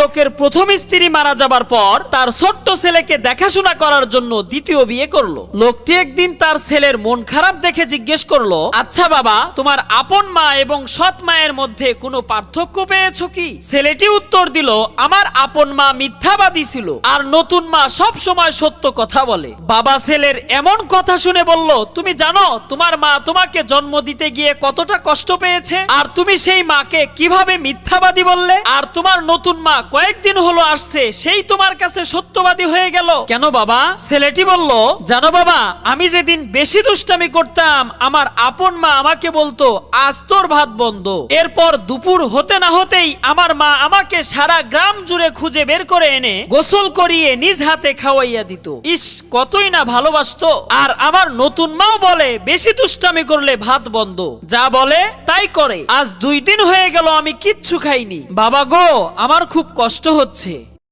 লোকের প্রথম স্ত্রী মারা যাবার পর তার ছোট্ট ছেলেকে দেখাশোনা করার জন্য দ্বিতীয় বিয়ে করল। লোকটি একদিন তার ছেলের মন খারাপ দেখে জিজ্ঞেস করল আচ্ছা বাবা, তোমার আপন মা এবং সৎ মায়ের মধ্যে কোনো পার্থক্য পেয়েছ কি? ছেলেটি উত্তর দিল, আমার আপন মা মিথ্যাবাদী ছিল আর নতুন মা সব সময় সত্য কথা বলে। বাবা ছেলের এমন কথা শুনে বলল, তুমি জানো, তোমার মা তোমাকে জন্ম দিতে গিয়ে কতটা কষ্ট পেয়েছে? আর তুমি সেই মাকে কীভাবে মিথ্যাবাদী বললে? আর তোমার নতুন মা কয়েকদিন হলো আসছে সেই তোমার কাছে সত্যবাদী হয়ে গেল। কেন বাবা? ছেলেটি বলল জানো বাবা আমি যেদিন বেশি দুষ্টামি করতাম আমার আপন মা আমাকে বলতো আজ তোর ভাত বন্ধ। এরপর দুপুর হতে না হতেই আমার মা আমাকে সারা গ্রাম জুড়ে খুঁজে বের করে এনে গোসল করিয়ে নিজ হাতে খাওয়াইয়া দিত। ইস কতই না ভালোবাসতো। আর আমার নতুন মাও বলে বেশি দুষ্টামি করলে ভাত বন্ধ। যা বলে তাই করে। আজ দুই দিন হয়ে গেল আমি কিচ্ছু খাইনি। বাবা গো আমার খুব কষ্ট হচ্ছে